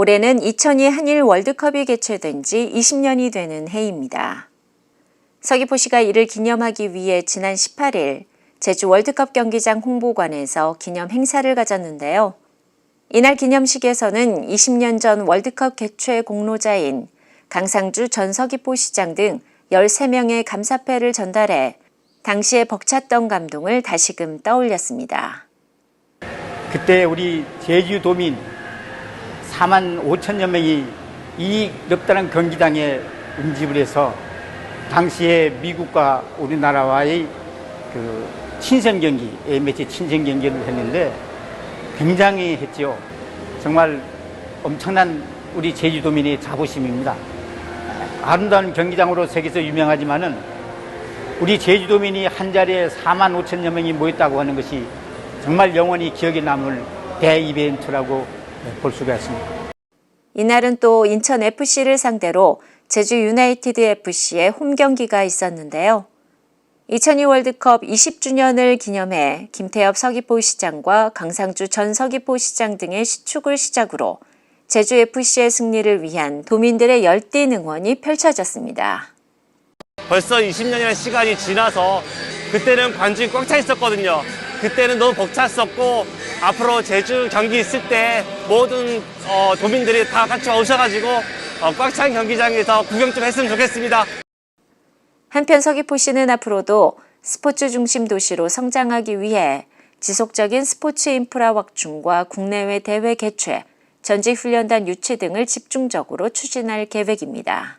올해는 2002 한일 월드컵이 개최된 지 20년이 되는 해입니다. 서귀포시가 이를 기념하기 위해 지난 18일 제주 월드컵 경기장 홍보관에서 기념 행사를 가졌는데요. 이날 기념식에서는 20년 전 월드컵 개최 공로자인 강상주 전 서귀포 시장 등 13명의 감사패를 전달해 당시의 벅찼던 감동을 다시금 떠올렸습니다. 그때 우리 제주도민 4만 5천여 명이 이 넓다란 경기장에 응집을 해서 당시에 미국과 우리나라와의 그 친선 경기, A매치 친선 경기를 했는데 굉장히 했지요. 정말 엄청난 우리 제주도민의 자부심입니다. 아름다운 경기장으로 세계에서 유명하지만은 우리 제주도민이 한 자리에 4만 5천여 명이 모였다고 하는 것이 정말 영원히 기억에 남을 대이벤트라고 볼 수가 있습니다. 이날은 또 인천 FC를 상대로 제주 유나이티드 FC의 홈 경기가 있었는데요. 2002 월드컵 20주년을 기념해 김태엽 서귀포시장과 강상주 전 서귀포시장 등의 시축을 시작으로 제주 FC의 승리를 위한 도민들의 열띤 응원이 펼쳐졌습니다. 벌써 20년이라는 시간이 지나서 그때는 관중이 꽉 차 있었거든요. 그때는 너무 벅찼었고 앞으로 제주 경기 있을 때 모든 어, 도민들이 다 같이 오셔가지고 어, 꽉찬 경기장에서 구경 좀 했으면 좋겠습니다. 한편 서귀포시는 앞으로도 스포츠 중심 도시로 성장하기 위해 지속적인 스포츠 인프라 확충과 국내외 대회 개최, 전직 훈련단 유치 등을 집중적으로 추진할 계획입니다.